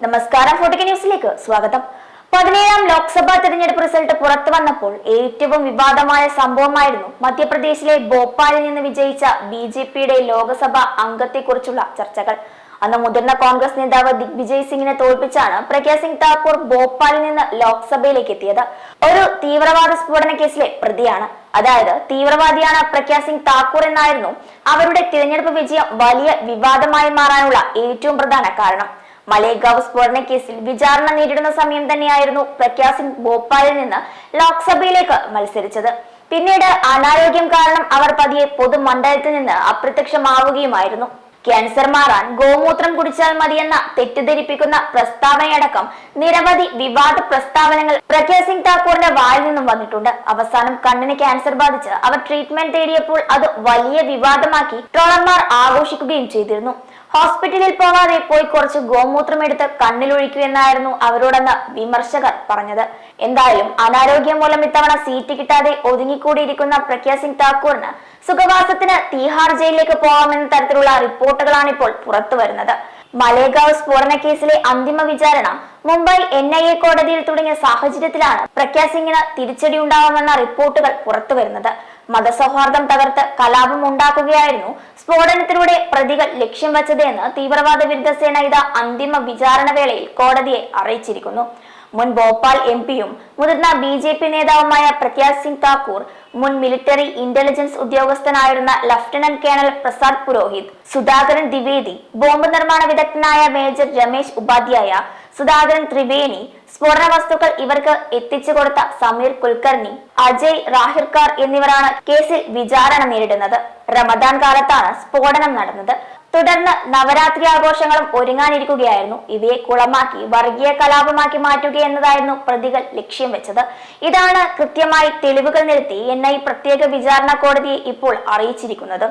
നമസ്കാരം ഫോർട്ടിക്ക ന്യൂസിലേക്ക് സ്വാഗതം. പതിനേഴാം ലോക്സഭാ തെരഞ്ഞെടുപ്പ് റിസൾട്ട് പുറത്തു വന്നപ്പോൾ ഏറ്റവും വിവാദമായ സംഭവമായിരുന്നു മധ്യപ്രദേശിലെ ഭോപ്പാലിൽ നിന്ന് വിജയിച്ച ബി ജെ പിയുടെ ലോക്സഭാ അംഗത്തെക്കുറിച്ചുള്ള ചർച്ചകൾ. അന്ന് മുതിർന്ന കോൺഗ്രസ് നേതാവ് ദിഗ്വിജയ് സിംഗിനെ തോൽപ്പിച്ചാണ് പ്രഗ്യാ സിംഗ് താക്കൂർ ഭോപ്പാലിൽ നിന്ന് ലോക്സഭയിലേക്ക് എത്തിയത്. ഒരു തീവ്രവാദ സ്ഫോടന കേസിലെ പ്രതിയാണ്. അതായത് തീവ്രവാദിയാണ് പ്രഗ്യാ സിംഗ് താക്കൂർ എന്നായിരുന്നു അവരുടെ തിരഞ്ഞെടുപ്പ് വിജയം വലിയ വിവാദമായി മാറാനുള്ള ഏറ്റവും പ്രധാന കാരണം. മലേഗാവ് സ്ഫോടന കേസിൽ വിചാരണ നേരിടുന്ന സമയം തന്നെയായിരുന്നു പ്രഗ്യാ സിംഗ് ഭോപ്പാലിൽ നിന്ന് ലോക്സഭയിലേക്ക് മത്സരിച്ചത്. പിന്നീട് അനാരോഗ്യം കാരണം അവർ പതിയെ പൊതുമണ്ഡലത്തിൽ നിന്ന് അപ്രത്യക്ഷമാവുകയുമായിരുന്നു. ക്യാൻസർ മാറാൻ ഗോമൂത്രം കുടിച്ചാൽ മതിയെന്ന തെറ്റിദ്ധരിപ്പിക്കുന്ന പ്രസ്താവനയടക്കം നിരവധി വിവാദ പ്രസ്താവനകൾ പ്രഗ്യാ സിംഗ് താക്കൂറിന്റെ വായിൽ നിന്നും വന്നിട്ടുണ്ട്. അവസാനം കണ്ണിന് ക്യാൻസർ ബാധിച്ച് അവർ ട്രീറ്റ്മെന്റ് തേടിയപ്പോൾ അത് വലിയ വിവാദമാക്കി ട്രോളർമാർ ആഘോഷിക്കുകയും ചെയ്തിരുന്നു. ഹോസ്പിറ്റലിൽ പോകാതെ പോയി കുറച്ച് ഗോമൂത്രം എടുത്ത് കണ്ണിലൊഴിക്കൂ എന്നായിരുന്നു അവരോടെന്ന് വിമർശകർ പറഞ്ഞത്. എന്തായാലും അനാരോഗ്യം മൂലം ഇത്തവണ സീറ്റ് കിട്ടാതെ ഒതുങ്ങിക്കൂടിയിരിക്കുന്ന പ്രഖ്യാ സിംഗ് താക്കൂറിന് സുഖവാസത്തിന് തീഹാർ ജയിലിലേക്ക് പോകാമെന്ന തരത്തിലുള്ള റിപ്പോർട്ടുകളാണ് ഇപ്പോൾ പുറത്തു വരുന്നത് മലേഗാവ് സ്ഫോടന കേസിലെ അന്തിമ വിചാരണ മുംബൈ എൻ ഐ എ കോടതിയിൽ തുടങ്ങിയ സാഹചര്യത്തിലാണ് പ്രഖ്യാസിംഗിന് തിരിച്ചടി ഉണ്ടാവുമെന്ന റിപ്പോർട്ടുകൾ പുറത്തു വരുന്നത്. മതസൗഹാർദ്ദം തകർത്ത് കലാപം ഉണ്ടാക്കുകയായിരുന്നു സ്ഫോടനത്തിലൂടെ പ്രതികൾ ലക്ഷ്യം വെച്ചത് എന്ന് തീവ്രവാദ വിരുദ്ധ സേന ഇത് അന്തിമ വിചാരണ വേളയിൽ കോടതിയെ അറിയിച്ചിരിക്കുന്നു. മുൻ ഭോപ്പാൽ എം പിയും മുതിർന്ന ബി ജെ പി നേതാവുമായ പ്രഗ്യാ സിംഗ് താക്കൂർ മുൻ military intelligence ഉദ്യോഗസ്ഥനായിരുന്ന lieutenant colonel Prasad Purohit Sudhakaran Dwivedi bomb നിർമ്മാണ വിദഗ്ധനായ മേജർ രമേശ് ഉപാധ്യായ സുധാകരൻ ത്രിവേണി സ്ഫോടന വസ്തുക്കൾ ഇവർക്ക് എത്തിച്ചു കൊടുത്ത സമീർ കുൽക്കർണി അജയ് റാഹിർക്കാർ എന്നിവരാണ് കേസിൽ വിചാരണ നേരിടുന്നത്. റമദാൻ കാലത്താണ് സ്ഫോടനം നടന്നത്. തുടർന്ന് നവരാത്രി ആഘോഷങ്ങളും ഒരുങ്ങാനിരിക്കുകയായിരുന്നു. ഇവയെ കുളമാക്കി വർഗീയ കലാപമാക്കി മാറ്റുക എന്നതായിരുന്നു പ്രതികൾ ലക്ഷ്യം വെച്ചത്. ഇതാണ് കൃത്യമായി തെളിവുകൾ നിരത്തി എൻ ഐ പ്രത്യേക വിചാരണ കോടതിയെ ഇപ്പോൾ അറിയിച്ചിരിക്കുന്നത്.